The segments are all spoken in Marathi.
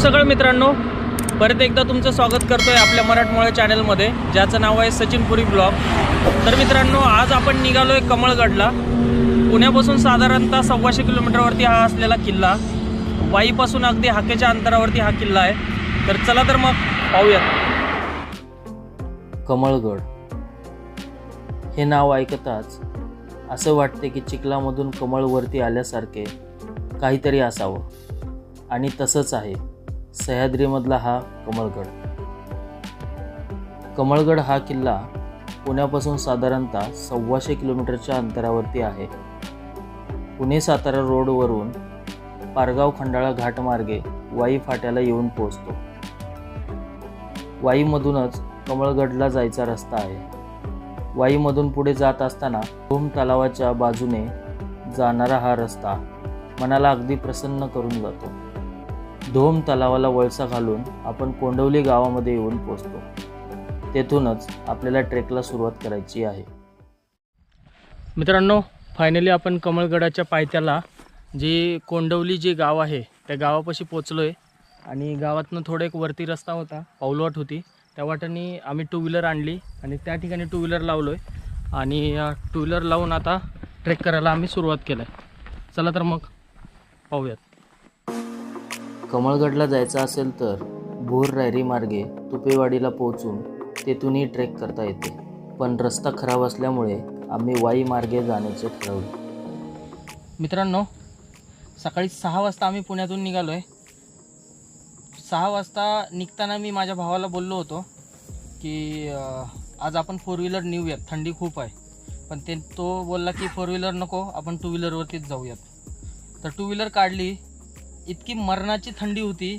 सगळं मित्रांनो परत एकदा तुमचं स्वागत करतोय आपल्या मराठमोळ्या चॅनलमध्ये ज्याचं नाव आहे सचिन पुरी ब्लॉग. तर मित्रांनो आज आपण निघालोय कमळगडला. पुण्यापासून साधारणतः सव्वाशे किलोमीटरवरती हा असलेला किल्ला. वाईपासून अगदी हाकेच्या अंतरावरती हा किल्ला आहे. तर चला तर मग पाहूयात. कमळगड. हे नाव ऐकताच असं वाटते की चिखलामधून कमळवरती आल्यासारखे काहीतरी असावं. आणि तसंच आहे. सह्याद्रीमधला हा कमळगड कमळगड हा किल्ला पुण्यापासून साधारणतः सव्वाशे किलोमीटरच्या अंतरावरती आहे. पुणे सातारा रोडवरून पारगाव खंडाळा घाटमार्गे वाई फाट्याला येऊन पोहोचतो. वाईमधूनच कमळगडला जायचा रस्ता आहे. वाईमधून पुढे जात असताना भूम तलावाच्या बाजूने जाणारा हा रस्ता मनाला अगदी प्रसन्न करून जातो. धोम तलावाला वळसा घालून आपण कोंडवली गावामध्ये येऊन पोचतो. तेथूनच आपल्याला ट्रेकला सुरुवात करायची आहे. मित्रांनो फायनली आपण कमळगडाच्या पायथ्याला जे कोंडवली जे गाव आहे त्या गावापाशी पोचलो आहे आणि गावातनं थोडं एक वरती रस्ता होता पाऊलवाट होती. त्या वाटाने आम्ही टू व्हीलर आणली आणि त्या ठिकाणी टू व्हीलर लावलो आहे आणि टू व्हीलर लावून आता ट्रेक करायला आम्ही सुरुवात केलं आहे चला तर मग पाहूयात. कमळगडला जायचं असेल तर भोर रायरी मार्गे तुपेवाडीला पोहोचून तेथूनही ट्रेक करता येते. पण रस्ता खराब असल्यामुळे आम्ही वाई मार्गे जाण्याचे ठरवले. मित्रांनो सकाळी सहा वाजता आम्ही पुण्यातून निघालो आहे सहा वाजता निघताना मी माझ्या भावाला बोललो होतो की आज आपण फोर व्हीलर नेऊयात. थंडी खूप आहे. पण ते तो बोलला की फोर व्हीलर नको आपण टू व्हीलरवरतीच जाऊयात. तर टू व्हीलर काढली. इतकी मरणाची थंडी होती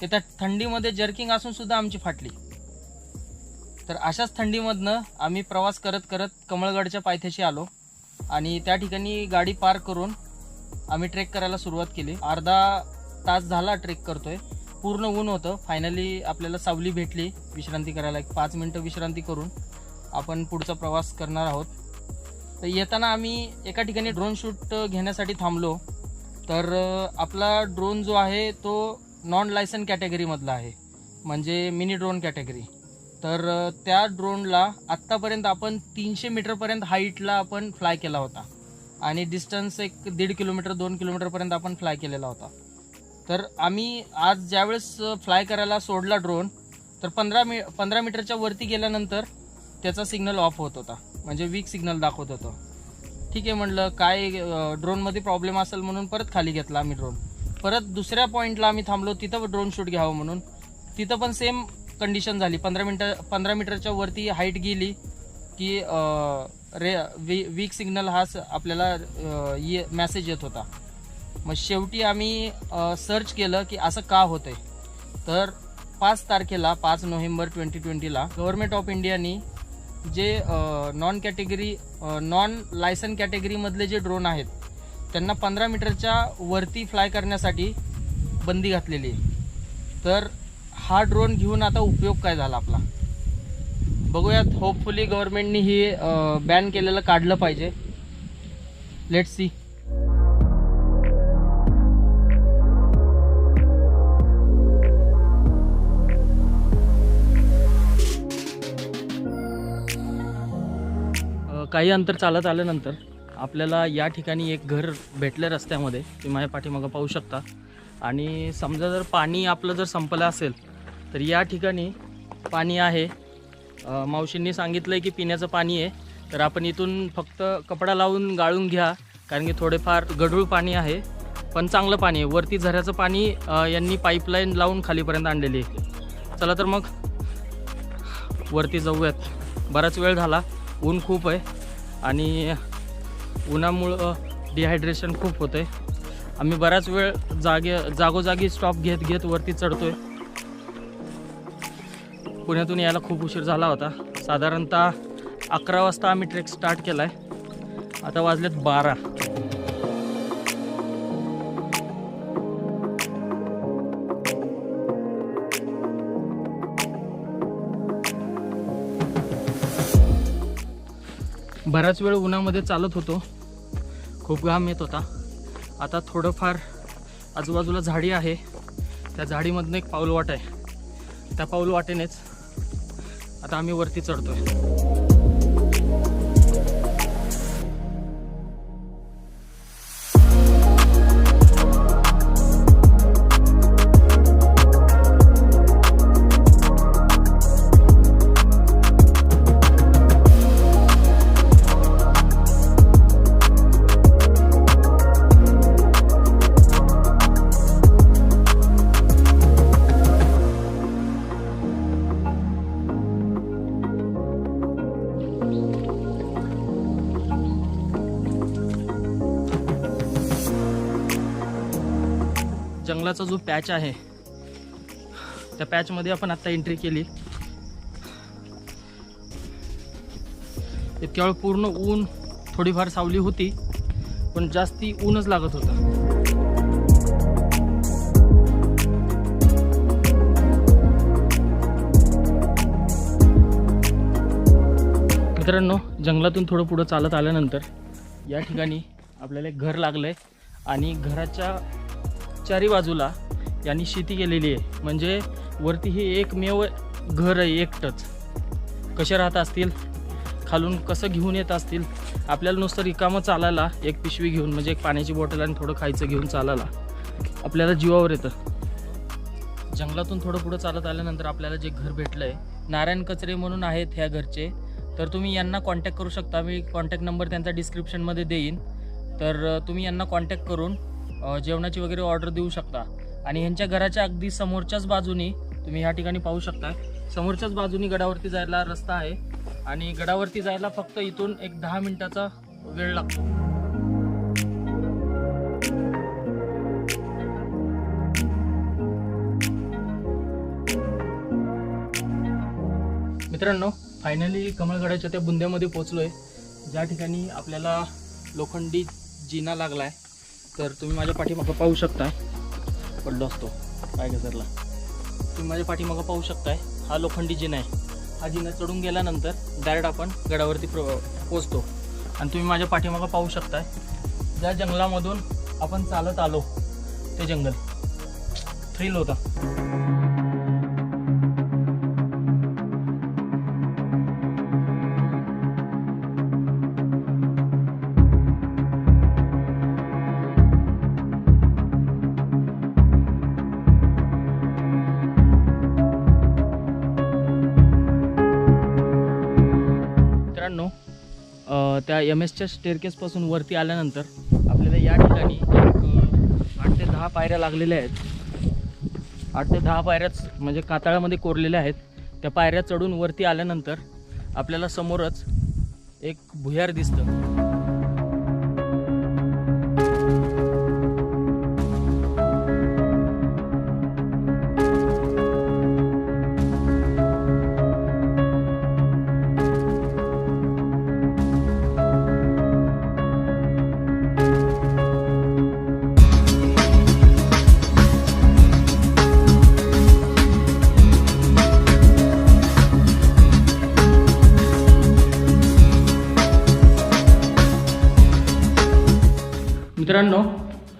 की त्या थंडीमध्ये जर्किंग असून सुद्धा आमची फाटली. तर अशाच थंडीमधनं आम्ही प्रवास करत करत कमळगडच्या पायथ्याशी आलो आणि त्या ठिकाणी गाडी पार्क करून आम्ही ट्रेक करायला सुरुवात केली. अर्धा तास झाला ट्रेक करतोय. पूर्ण ऊन होतं. फायनली आपल्याला सावली भेटली. विश्रांती करायला एक पाच मिनटं विश्रांती करून आपण पुढचा प्रवास करणार आहोत. तर येताना आम्ही एका ठिकाणी ड्रोन शूट घेण्यासाठी थांबलो. तर आपला ड्रोन जो आहे तो नॉन लायसन कॅटेगरीमधला आहे. म्हणजे मिनी ड्रोन कॅटेगरी तर त्या ड्रोनला आत्तापर्यंत आपण तीनशे मीटरपर्यंत हाईटला आपण फ्लाय केला होता. आणि डिस्टन्स एक दीड किलोमीटर दोन किलोमीटरपर्यंत आपण फ्लाय केलेला होता. तर आम्ही आज ज्यावेळेस फ्लाय करायला सोडला ड्रोन तर पंधरा मी पंधरा मीटरच्या वरती गेल्यानंतर त्याचा सिग्नल ऑफ होत होता. म्हणजे वीक सिग्नल दाखवत होतं. ठीक आहे म्हटलं काय ड्रोनमध्ये प्रॉब्लेम असेल म्हणून परत खाली घेतला आम्ही ड्रोन परत दुसऱ्या पॉईंटला आम्ही थांबलो तिथं ड्रोन शूट घ्यावं म्हणून. तिथं पण सेम कंडिशन झाली. पंधरा मिनटं पंधरा मीटरच्या वरती हाईट गेली की रे वी वीक सिग्नल हा आपल्याला ये मॅसेज येत होता. मग शेवटी आम्ही सर्च केलं की असं का होतंय. तर पाच तारखेला पाच नोव्हेंबर ट्वेंटी ट्वेंटीला गव्हर्नमेंट ऑफ इंडियानी जे नॉन कॅटेगरी नॉन लायसन कॅटेगरीमधले जे ड्रोन आहेत त्यांना पंधरा मीटरच्या वरती फ्लाय करण्यासाठी बंदी घातलेली आहे. तर हा ड्रोन घेऊन आता उपयोग काय झाला आपला? बघूयात होपफुली गव्हर्नमेंटनी ही बॅन केलेलं काढलं पाहिजे. लेट सी काही अंतर चालत आल्यानंतर आपल्याला या ठिकाणी एक घर भेटलं रस्त्यामध्ये. तुम्ही माझ्या पाठीमागं पाहू शकता. आणि समजा जर पाणी आपलं जर संपलं असेल तर या ठिकाणी पाणी आहे. मावशींनी सांगितलं आहे की पिण्याचं पाणी आहे. तर आपण इथून फक्त कपडा लावून गाळून घ्या कारण की थोडेफार गढूळ पाणी आहे. पण चांगलं पाणी आहे. वरती झऱ्याचं पाणी यांनी पाईपलाईन लावून खालीपर्यंत आणलेली आहे. चला तर मग वरती जाऊयात. बराच वेळ झाला. ऊन खूप आहे. आणि उन्हामुळं डिहायड्रेशन खूप होतं आहे आम्ही बराच वेळ जागे जागोजागी स्टॉप घेत घेत वरती चढतो आहे पुण्यातून यायला खूप उशीर झाला होता. साधारणतः अकरा वाजता आम्ही ट्रेक स्टार्ट केला आहे आता वाजलेत बारा. बराच वेळ उन्हामध्ये चालत होतो. खूप घाम येत होता. आता थोडंफार आजूबाजूला झाडी आहे. त्या झाडीमधनं एक पाऊल वाट आहे. त्या पाऊल वाटेनेच आता आम्ही वरती चढतो आहे जंगलाचा जो पॅच आहे त्या पॅचमध्ये आपण आत्ता एंट्री केली. इतक्या वेळ पूर्ण ऊन थोडीफार सावली होती पण जास्ती ऊनच लागत होतं. मित्रांनो जंगलातून थोडं पुढं चालत आल्यानंतर या ठिकाणी आपल्याला एक घर लागलं आहे आणि घराच्या चारी बाजूला यांनी शेती केलेली आहे. म्हणजे वरती ही एकमेव घर आहे एकटंच. कसे राहत असतील? खालून कसं घेऊन येत असतील? आपल्याला नुसतं रिकामं चालायला एक पिशवी घेऊन म्हणजे एक पाण्याची बॉटल आणि थोडं खायचं घेऊन चालायला. आपल्याला जीवावर येतं. जंगलातून थोडं पुढं चालत आल्यानंतर आपल्याला जे घर भेटलं आहे नारायण कचरे म्हणून आहेत ह्या घरचे. तर तुम्ही यांना कॉन्टॅक्ट करू शकता. मी कॉन्टॅक्ट नंबर त्यांचा डिस्क्रिप्शनमध्ये देईन. तर तुम्ही यांना कॉन्टॅक्ट करून जेवणाची वगैरे ऑर्डर देऊ शकता. आणि ह्यांच्या घराच्या अगदी समोरच्याच बाजूनी तुम्ही ह्या ठिकाणी पाहू शकता समोरच्याच बाजूनी गडावरती जायला रस्ता आहे. आणि गडावरती जायला फक्त इथून एक दहा मिनिटाचा वेळ लागतो. मित्रांनो फायनली कमळगडाच्या त्या बुंद्यामध्ये पोचलो आहे ज्या ठिकाणी आपल्याला लोखंडी जिना लागला आहे तर तुम्ही माझ्या पाठीमागं पाहू शकताय पडलो असतो. पाय तुम्ही माझ्या पाठीमागं पाहू शकताय हा लोखंडी जिना आहे. हा जिना चढून गेल्यानंतर डायरेक्ट आपण गडावरती प्र पोचतो. आणि तुम्ही माझ्या पाठीमागं पाहू शकताय ज्या जंगलामधून आपण चालत आलो ते जंगल. थ्रिल होता. त्या एम एसच्या स्टेअरकेसपासून वरती आल्यानंतर आपल्याला या ठिकाणी एक, आठ ते दहा पायऱ्या लागलेल्या आहेत. आठ ते दहा पायऱ्याच म्हणजे कातळामध्ये कोरलेल्या आहेत. त्या पायऱ्या चढून वरती आल्यानंतर आपल्याला समोरच एक भुयार दिसतं. मित्रांनो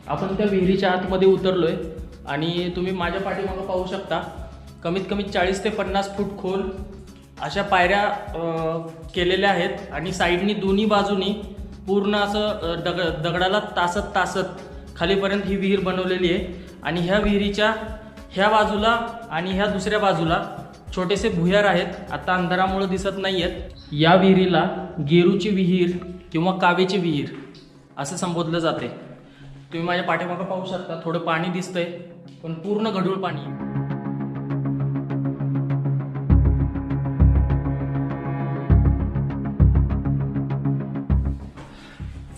आपण त्या विहिरीच्या आतमध्ये उतरलो आहे आणि तुम्ही माझ्या पाठीमागं पाहू शकता कमीत कमी चाळीस ते पन्नास फूट खोल अशा पायऱ्या केलेल्या आहेत आणि साईडनी दोन्ही बाजूनी पूर्ण असं दग दगडाला तासत तासत खालीपर्यंत ही विहीर बनवलेली आहे. आणि ह्या विहिरीच्या ह्या बाजूला आणि ह्या दुसऱ्या बाजूला छोटेसे भुयार आहेत. आता अंधारामुळे दिसत नाही आहेत या विहिरीला गेरूची विहीर किंवा कावेची विहीर असं संबोधलं जाते. तुम्ही माझ्या पाठीमागं पाहू शकता थोडं पाणी दिसतंय पण पूर्ण गढूळ पाणी.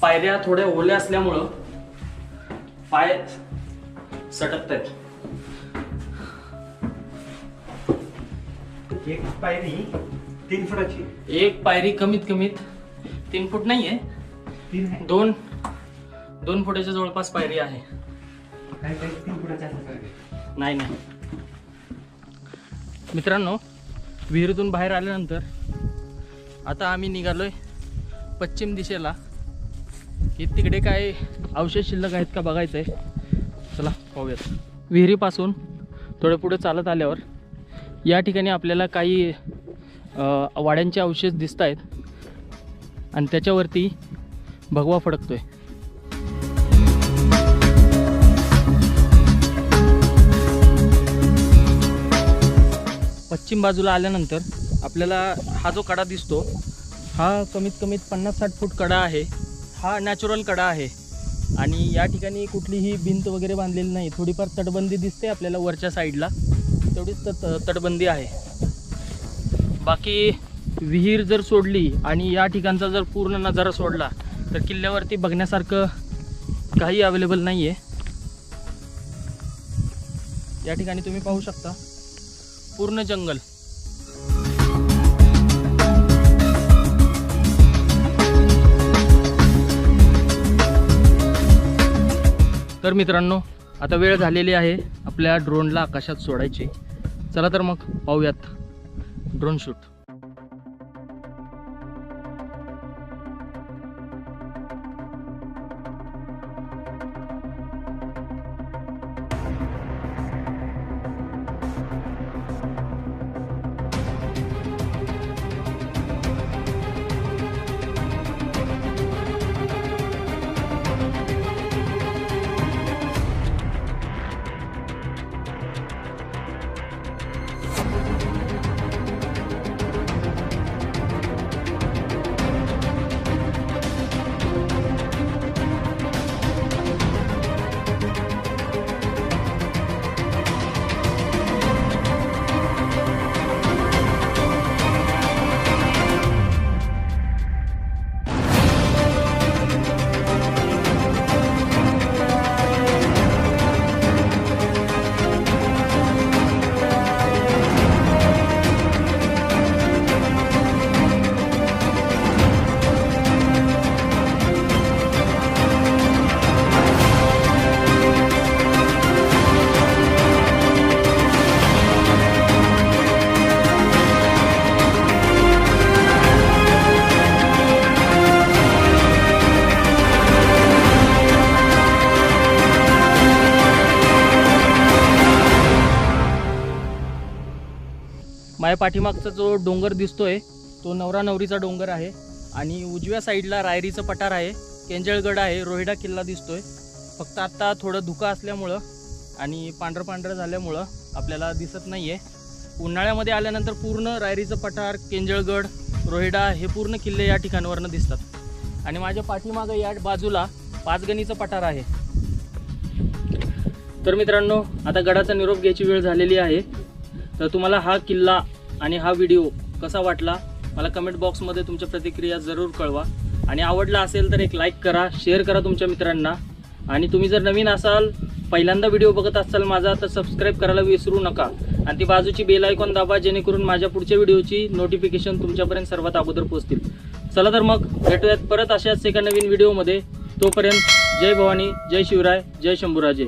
पायऱ्या थोड्या ओल्या असल्यामुळं पाय सटकत आहेत एक पायरी तीन फुटाची. एक पायरी कमीत कमीत तीन फूट नाही आहे तीन आहे दोन दोन फुटाच्या जवळपास पायरी आहे. नाही नाही. मित्रांनो विहिरीतून बाहेर आल्यानंतर आता आम्ही निघालोय पश्चिम दिशेला. की तिकडे काय अवशेष शिल्लक आहेत का बघायचं आहे चला पाहूयात. विहिरीपासून थोडं पुढे चालत आल्यावर या ठिकाणी आपल्याला काही वाड्यांचे अवशेष दिसत आहेत आणि त्याच्यावरती भगवा फडकतोय. पश्चिम बाजूला आल्यानंतर आपल्याला हा जो कडा दिसतो हा कमीत कमीत पन्नास साठ फूट कडा आहे. हा नॅचरल कडा आहे. आणि या ठिकाणी कुठलीही भिंत वगैरे बांधलेली नाही. थोडीफार तटबंदी दिसते आपल्याला वरच्या साईडला. तेवढीच तट तटबंदी आहे. बाकी विहीर जर सोडली आणि या ठिकाणचा जर पूर्ण नजारा सोडला तर किल्ल्यावरती बघण्यासारखं काही अवेलेबल नाही आहे या ठिकाणी तुम्ही पाहू शकता. पूर्ण जंगल. तर मित्रांनो आता वेळ झालेली आहे आपल्या ड्रोनला आकाशात सोडायची. चला तर मग पाहूयात ड्रोन शूट माझ्या पाठीमागचा जो डोंगर दिसतोय तो नवरा नवरीचा डोंगर आहे. आणि उजव्या साईडला रायरीचं पठार आहे केंजळगड आहे रोहिडा किल्ला दिसतोय. फक्त आत्ता थोडं धुकं असल्यामुळं आणि पांढरं पांढरं झाल्यामुळं आपल्याला दिसत नाही आहे उन्हाळ्यामध्ये आल्यानंतर पूर्ण रायरीचं पठार केंजळगड रोहिडा हे पूर्ण किल्ले या ठिकाणावरनं दिसतात. आणि माझ्या पाठीमागं या बाजूला पाचगणीचं पठार आहे. तर मित्रांनो आता गडाचा निरोप घ्यायची वेळ झालेली आहे. तर तुम्हाला हा किल्ला आणि हा व्हिडिओ कसा वाटला मला कमेंट बॉक्समध्ये तुमच्या प्रतिक्रिया जरूर कळवा. आणि आवडला असेल तर एक लाईक करा शेअर करा तुमच्या मित्रांना. आणि तुम्ही जर नवीन असाल पहिल्यांदा व्हिडिओ बघत असाल माझा तर सबस्क्राईब करायला विसरू नका. आणि ती बाजूची बेल आयकॉन दाबा जेणेकरून माझ्या पुढच्या व्हिडिओची नोटिफिकेशन तुमच्यापर्यंत सर्वात अगोदर पोहोचतील. चला तर मग भेटूयात परत अशाच एका नवीन व्हिडिओमध्ये तोपर्यंत जय भवानी जय शिवराय जय शंभूराजे.